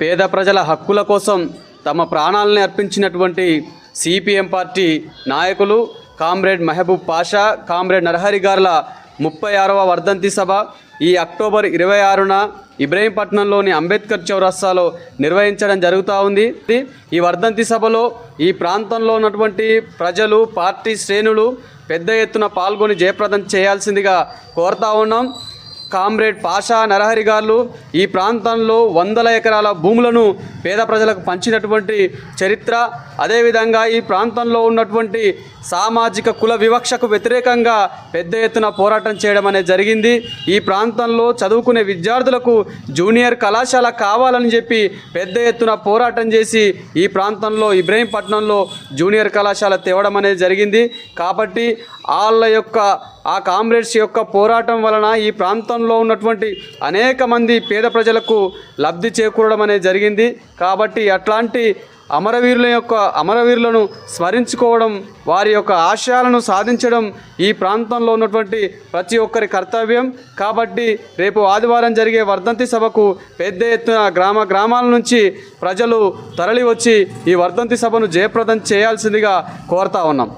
పేద ప్రజల హక్కుల కోసం తమ ప్రాణాలని అర్పించినటువంటి సిపిఎం పార్టీ నాయకులు కామ్రేడ్ మెహబూబ్ పాషా కామ్రేడ్ నరహరి గారుల ముప్పై ఆరవ వర్ధంతి సభ ఈ అక్టోబర్ ఇరవై ఆరున ఇబ్రహీంపట్నంలోని అంబేద్కర్ చౌరస్తాలో నిర్వహించడం జరుగుతూ ఉంది. ఈ వర్ధంతి సభలో ఈ ప్రాంతంలో ఉన్నటువంటి ప్రజలు పార్టీ శ్రేణులు పెద్ద ఎత్తున పాల్గొని జయప్రదం చేయాల్సిందిగా కోరుతా ఉన్నాం. కామ్రేడ్ పాషా నరహరి గారు ఈ ప్రాంతంలో వందల ఎకరాల భూములను పేద ప్రజలకు పంచినటువంటి చరిత్ర. అదేవిధంగా ఈ ప్రాంతంలో ఉన్నటువంటి సామాజిక కుల వివక్షకు వ్యతిరేకంగా పెద్ద ఎత్తున పోరాటం చేయడం అనేది జరిగింది. ఈ ప్రాంతంలో చదువుకునే విద్యార్థులకు జూనియర్ కళాశాల కావాలని చెప్పి పెద్ద ఎత్తున పోరాటం చేసి ఈ ప్రాంతంలో ఇబ్రహీంపట్నంలో జూనియర్ కళాశాల తేవడం అనేది జరిగింది. కాబట్టి వాళ్ళ యొక్క ఆ కామ్రేడ్స్ యొక్క పోరాటం వలన ఈ ప్రాంతంలో ఉన్నటువంటి అనేక మంది పేద ప్రజలకు లబ్ధి చేకూరడం అనేది జరిగింది. కాబట్టి అట్లాంటి అమరవీరుల యొక్క అమరవీరులను స్మరించుకోవడం వారి యొక్క ఆశయాలను సాధించడం ఈ ప్రాంతంలో ఉన్నటువంటి ప్రతి ఒక్కరి కర్తవ్యం. కాబట్టి రేపు ఆదివారం జరిగే వర్ధంతి సభకు పెద్ద ఎత్తున గ్రామ గ్రామాల నుంచి ప్రజలు తరలి వచ్చి ఈ వర్ధంతి సభను జయప్రదం చేయాల్సిందిగా కోరుతా ఉన్నాం.